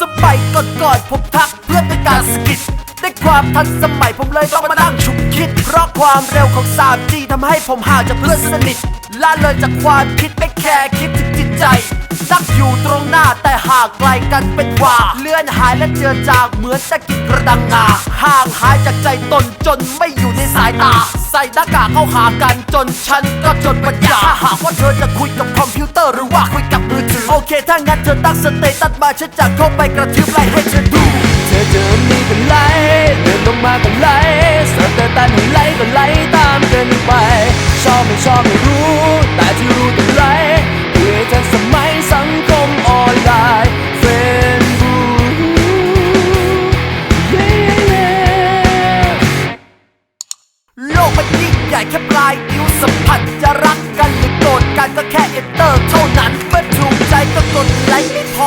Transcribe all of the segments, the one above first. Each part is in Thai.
สมัยก่อนๆผมทักเพื่อนด้วยการสกิดด้ความทันสมัยผมเลยต้องมานั่งฉุกคิด เพราะความเร็วของ 3G ทำให้ผมห่างจากเพื่อนสนิทละเลยจากความคิดไม่แคร์คิดถึงจิตใจนักอยู่ตรงหน้าแต่ห่างไกลกันเป็นว่า เลื่อนหายและเจือจางเหมือนตะกิดกระดังงาห่างหายจากใจตนจนไม่อยู่ในสายตา ใส่หน้ากากเข้าหากันจนฉันก็จนปัญญาถ้าหากว่าเธอจะคุยกับคอมพิวเตอร์หรือว่าคุยกับ เคถ้างั้นเธอตั้งสเตตัสมาฉันจะเข้าไปกระทืบไล่ให้เธอดูเธอเดินนี่ก็ไล่เดินลงมาก็ไล่สเตตันให้ไล่ก็ไล่ตามกันไป ชอบไม่ชอบไม่รู้ แต่ที่รู้ต้องไล่เพื่อให้ทันสมัยสังคมออนไลน์เฟซบุ๊กโลกมันยิ่งใหญ่แค่ปลายนิ้วสัมผัสจะรักกันหรือโกรธกันก็แค่เอนเตอร์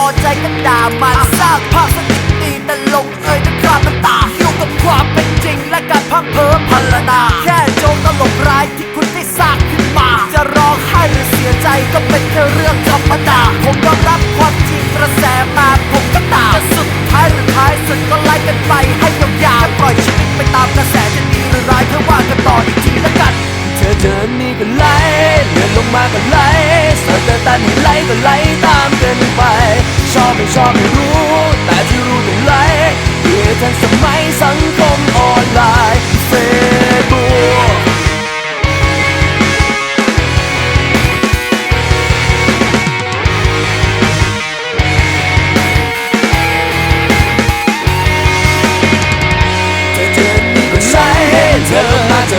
อใจก็ด่ามันสร้างภาพสนิทดีแต่ลงเอยด้วยความน้ำตาอยู่กับความเป็นจริงและการพังเพ้อพันละนา แค่โจงตลกร้ายที่คุณได้สร้างขึ้นมา จะร้องไห้หรือเสียใจก็เป็นแค่เรื่องธรรมดา ผมยอมรับความจริงกระแสมาผมก็ตามสุดท้ายหรือท้ายสุดก็ไล่กันไปให้ยาวๆปล่อยชีวิตไปตามกระแสจะดีหรือร้ายเธอว่ากันต่ออีกทีละกันเธอเดินนี่ก็ไล่เลื่อนลงมาก็ไล่สเตตันให้ไลก็ไล่ตามกันไป